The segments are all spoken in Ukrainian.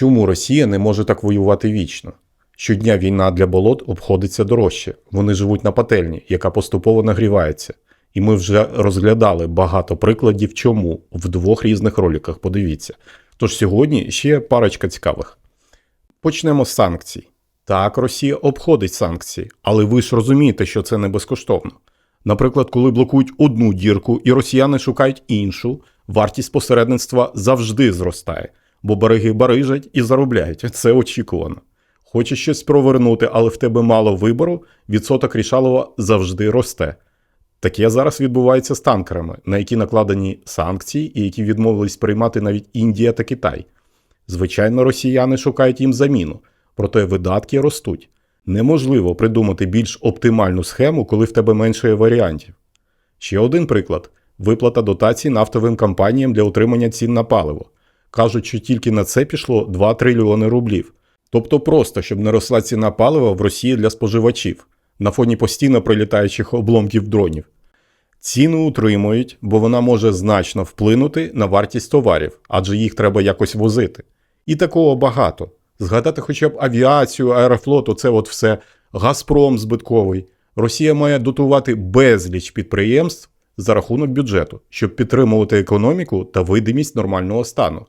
Чому Росія не може так воювати вічно? Щодня війна для болот обходиться дорожче. Вони живуть на пательні, яка поступово нагрівається. І ми вже розглядали багато прикладів, чому в двох різних роликах. Подивіться. Тож сьогодні ще парочка цікавих. Почнемо з санкцій. Так, Росія обходить санкції, але ви ж розумієте, що це не безкоштовно. Наприклад, коли блокують одну дірку і росіяни шукають іншу, вартість посередництва завжди зростає, бо береги барижать і заробляють. Це очікувано. Хочеш щось провернути, але в тебе мало вибору, відсоток рішалова завжди росте. Таке зараз відбувається з танкерами, на які накладені санкції і які відмовились приймати навіть Індія та Китай. Звичайно, росіяни шукають їм заміну, проте видатки ростуть. Неможливо придумати більш оптимальну схему, коли в тебе менше варіантів. Ще один приклад: виплата дотацій нафтовим компаніям для отримання цін на паливо. Кажуть, що тільки на це пішло 2 трильйони рублів. Тобто просто, щоб не росла ціна палива в Росії для споживачів на фоні постійно прилітаючих обломків дронів. Ціну утримують, бо вона може значно вплинути на вартість товарів, адже їх треба якось возити. І такого багато. Згадати хоча б авіацію, аерофлот, оце от все, Газпром збитковий. Росія має дотувати безліч підприємств за рахунок бюджету, щоб підтримувати економіку та видимість нормального стану.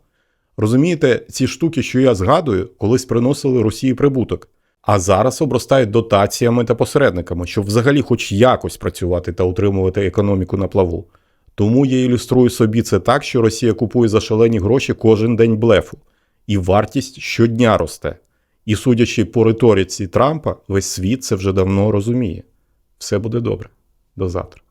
Розумієте, ці штуки, що я згадую, колись приносили Росії прибуток, а зараз обростають дотаціями та посередниками, щоб взагалі хоч якось працювати та утримувати економіку на плаву. Тому я ілюструю собі це так, що Росія купує за шалені гроші кожен день блефу, і вартість щодня росте. І судячи по риториці Трампа, весь світ це вже давно розуміє. Все буде добре. До завтра.